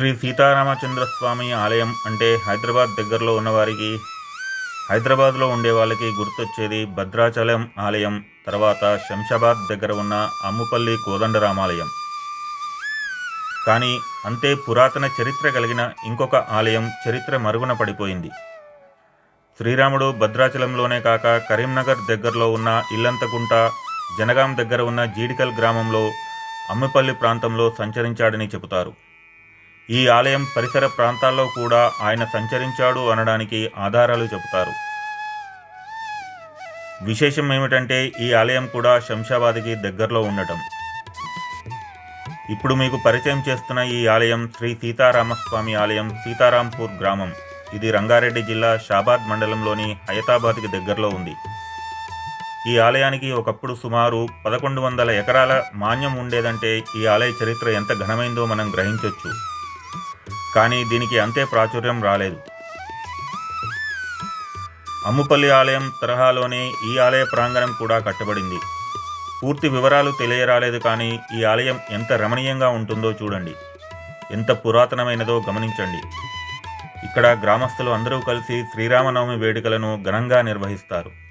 శ్రీ సీతారామచంద్ర స్వామి ఆలయం అంటే హైదరాబాద్ దగ్గరలో ఉన్నవారికి హైదరాబాద్లో ఉండే వాళ్ళకి గుర్తొచ్చేది భద్రాచలం ఆలయం తర్వాత శంషాబాద్ దగ్గర ఉన్న అమ్ముపల్లి కోదండరామాలయం. కానీ అంతే పురాతన చరిత్ర కలిగిన ఇంకొక ఆలయం చరిత్ర మరుగున పడిపోయింది. శ్రీరాముడు భద్రాచలంలోనే కాక కరీంనగర్ దగ్గరలో ఉన్న ఇల్లంతకుంట జనగాం దగ్గర ఉన్న జీడికల్ గ్రామంలో అమ్మపల్లి ప్రాంతంలో సంచరించాడని చెబుతారు. ఈ ఆలయం పరిసర ప్రాంతాల్లో కూడా ఆయన సంచరించాడు అనడానికి ఆధారాలు చెబుతారు. విశేషం ఏమిటంటే ఈ ఆలయం కూడా శంషాబాద్కి దగ్గరలో ఉండటం. ఇప్పుడు మీకు పరిచయం చేస్తున్న ఈ ఆలయం శ్రీ సీతారామస్వామి ఆలయం సీతారాంపూర్ గ్రామం. ఇది రంగారెడ్డి జిల్లా షాబాద్ మండలంలోని హయతాబాద్కి దగ్గరలో ఉంది. ఈ ఆలయానికి ఒకప్పుడు సుమారు పదకొండు వందల ఎకరాల మాన్యం ఉండేదంటే ఈ ఆలయ చరిత్ర ఎంత ఘనమైందో మనం గ్రహించవచ్చు కానీ దీనికి అంతే ప్రాచుర్యం రాలేదు. అమ్ముపల్లి ఆలయం తరహాలోనే ఈ ఆలయ ప్రాంగణం కూడా కట్టబడింది. పూర్తి వివరాలు తెలియరాలేదు కానీ ఈ ఆలయం ఎంత రమణీయంగా ఉంటుందో చూడండి. ఎంత పురాతనమైనదో గమనించండి. ఇక్కడ గ్రామస్తులు అందరూ కలిసి శ్రీరామనవమి వేడుకలను ఘనంగా నిర్వహిస్తారు.